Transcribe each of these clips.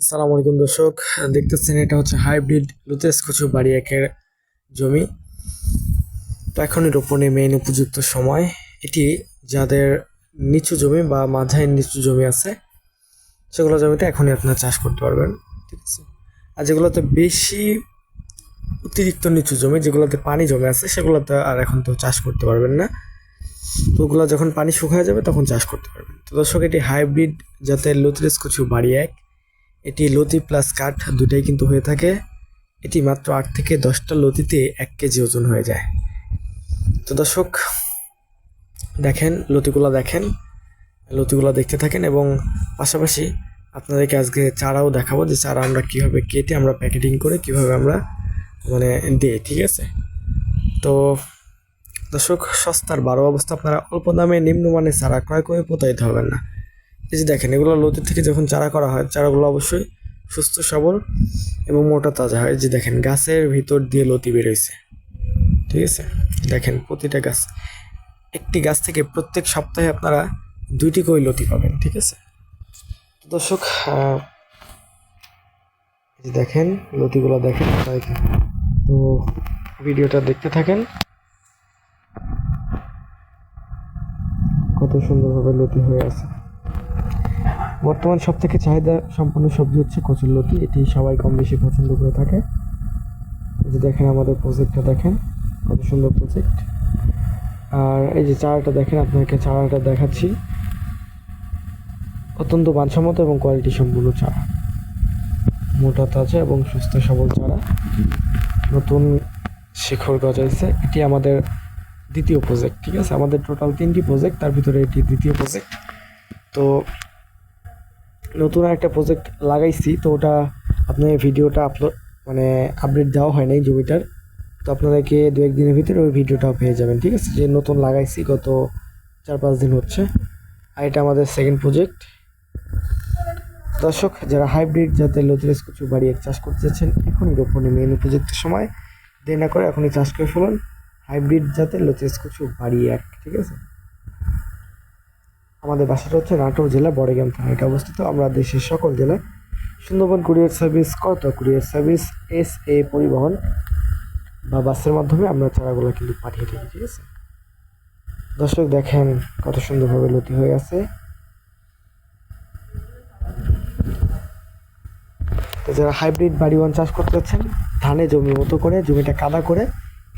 আসসালামু আলাইকুম দর্শক, দেখতেছেন এটা হচ্ছে হাইব্রিড লুতেস কচু বাড়ি একের জমি। তো এখনই রোপণে মেইন উপযুক্ত সময়। এটি যাদের নিচু জমি বা মাঝারি নিচু জমি আছে, সেগুলো জমিতে এখনই আপনারা চাষ করতে পারবেন, ঠিক আছে? আর যেগুলোতে বেশি অতিরিক্ত নিচু জমি, যেগুলোতে পানি জমে আছে, সেগুলোতে আর এখন তো চাষ করতে পারবেন না। তো ওগুলো যখন পানি শুকায় যাবে, তখন চাষ করতে পারবেন। তো দর্শক, এটি হাইব্রিড জাতের লুতরেস কচু বাড়ি এক এটি লতি প্লাস কাঠ দুটাই কিন্তু হয়ে থাকে। এটি মাত্র আট থেকে দশটা লতিতে এক কেজি ওজন হয়ে যায়। তো দর্শক, দেখেন, লতিগুলা দেখেন, লতিগুলা দেখতে থাকেন এবং পাশাপাশি আপনাদেরকে আজকে চারাও দেখাবো যে চারা আমরা কীভাবে কেটে আমরা প্যাকেটিং করে কীভাবে আমরা মানে দিই, ঠিক আছে? তো দর্শক, সস্তার বারো অবস্থা, আপনারা অল্প দামে নিম্নমানের চারা ক্রয় করে প্রতারিত হবেন না। এই যে দেখেন, এগুলো লতির থেকে যখন চারা করা হয়, চারাগুলো অবশ্যই সুস্থ, সবল এবং মোটা, তাজা হয়। যে দেখেন, গাছের ভিতর দিয়ে লতি বেরোইছে ঠিক আছে? দেখেন, প্রতিটা গাছ, একটি গাছ থেকে প্রত্যেক সপ্তাহে আপনারা দুইটি করে লতি পাবেন, ঠিক আছে? দর্শক দেখেন, লতিগুলো দেখেন তো ভিডিওটা দেখতে থাকেন। কত সুন্দরভাবে লতি হয়ে আছে। বর্তমান সব থেকে চাহিদা সম্পন্ন সবজি হচ্ছে কচুর লতি। এটি সবাই কম বেশি পছন্দ করে থাকে। যে দেখেন আমাদের প্রজেক্টটা দেখেন, কত সুন্দর প্রজেক্ট আর এই যে চারাটা দেখেন আপনাকে চারাটা দেখাচ্ছি। অত্যন্ত মানসম্মত এবং কোয়ালিটি সম্পূর্ণ চারা। মোটা, তাজা এবং সুস্থ, সবল চারা। নতুন শিখর গজাইছে। এটি আমাদের দ্বিতীয় প্রজেক্ট ঠিক আছে? আমাদের টোটাল তিনটি প্রজেক্ট তার ভিতরে এটি দ্বিতীয় প্রজেক্ট তো নতুন একটা প্রজেক্ট লাগাইছি, তো ওটা আপনার ভিডিওটা আপলোড মানে আপডেট দেওয়া হয় নাই জমিটার। তো আপনাদেরকে দু একদিনের ভিতরে ওই ভিডিওটাও পেয়ে যাবেন, ঠিক আছে? যে নতুন লাগাইছি গত চার পাঁচ দিন হচ্ছে। আর এটা আমাদের সেকেন্ড প্রজেক্ট দর্শক, যারা হাইব্রিড জাতের লতিরেস কচু বাড়িয়ে চাষ করতে চাচ্ছেন এখনই রোপণে মেন উপযুক্ত সময়। দেরি না করে এখনই চাষ করে ফেলুন। হাইব্রিড জাতের লতিরেস কচু বাড়ি এক, ঠিক আছে? আমাদের বাসাটা হচ্ছে নাটোর জেলা বড়গ্রাম থানা এটা অবস্থিত। আমরা দেশের সকল জেলায় সুন্দরবন কুরিয়ার সার্ভিস, কত courier service, S A Paribahan বা বাসের মাধ্যমে আমরা চারাগুলো কিন্তু পাঠিয়ে থাকি, ঠিক আছে? দর্শক, দেখেন কত সুন্দরভাবে লতি হয়ে আছে। তো যারা হাইব্রিড বাড়ি ওয়ান চাষ করতে যাচ্ছেন, ধানে জমি মতো করে, জমিটা কাদা করে,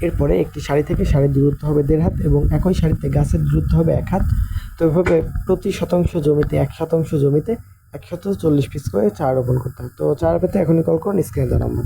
এরপরে একটি শাড়ি থেকে শাড়ির দূরত্ব হবে দেড় হাত এবং একই শাড়িতে গাছের দূরত্ব হবে এক হাত। তো এভাবে প্রতি শতাংশ জমিতে, এক শতাংশ জমিতে একশত চল্লিশ পিস করে চা রোপণ করতে হয়। তো চারা পেতে এখনই কল করুন, স্ক্রিনে দেওয়া নম্বর